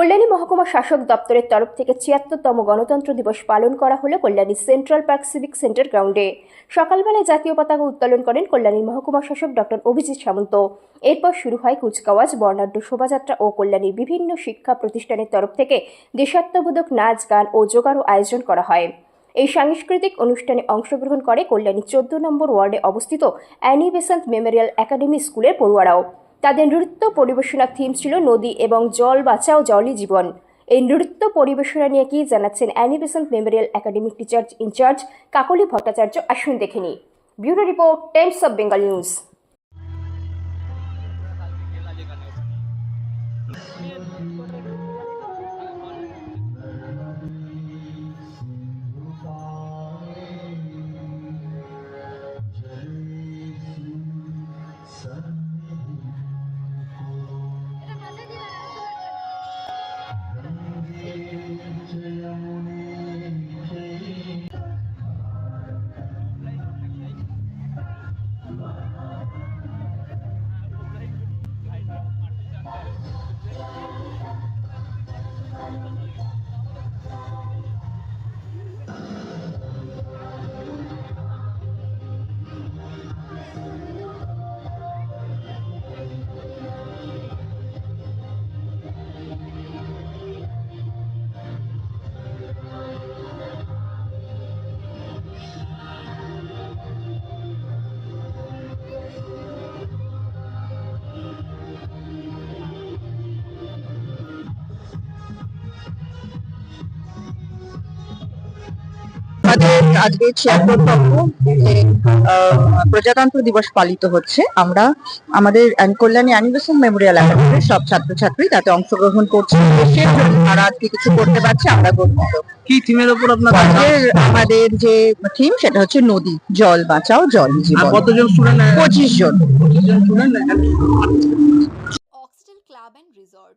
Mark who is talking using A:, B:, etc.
A: কল্যাণী মহকুমা শাসক দপ্তরের তরফ থেকে ছিয়াত্তরতম গণতন্ত্র দিবস পালন করা হলো Kalyani central park civic centre গ্রাউন্ডে সকালবেলায় জাতীয় পতাকা উত্তোলন করেন কল্যাণীর মহকুমা শাসক ডক্টর অভিজিৎ সামন্ত এরপর শুরু হয় কুচকাওয়াজ বর্ণাঢ্য শোভাযাত্রা ও কল্যাণীর বিভিন্ন শিক্ষা প্রতিষ্ঠানের তরফ থেকে দেশাত্মবোধক নাচ গান ও যোগারও আয়োজন করা হয় এই সাংস্কৃতিক অনুষ্ঠানে অংশগ্রহণ করে কল্যাণী চোদ্দ নম্বর ওয়ার্ডে অবস্থিত অ্যানি বেসান্ত মেমোরিয়াল একাডেমি স্কুলের পড়ুয়ারাও তাদের নৃত্য পরিবেশনার থিম ছিল নদী এবং জল বাঁচাও জলই জীবন এই নৃত্য পরিবেশনা নিয়ে কি জানাচ্ছেন Annie Besant memorial academic teachers incharge Kakali Bhattacharya আসুন দেখেনি bureau report times of Bengal news
B: আপনাদের আজকে শেয়ার করতে যে প্রজাতন্ত্র দিবস পালিত হচ্ছে আমরা আমাদের কল্যাণী অ্যানিমেশন মেমোরিয়াল একাডেমির সব ছাত্রছাত্রী তাতে অংশগ্রহণ করছে তারা আজকে কিছু করতে পারছে আমরা গর্বিত
C: কি থিমের উপর আপনার আজকের
B: আমাদের যে থিম সেটা হচ্ছে নদী জল বাঁচাও জল জীবন
C: কতজন স্টুডেন্ট
B: পঁচিশ জন পঁচিশ জন স্টুডেন্ট ক্লাব এন্ড রিসর্ট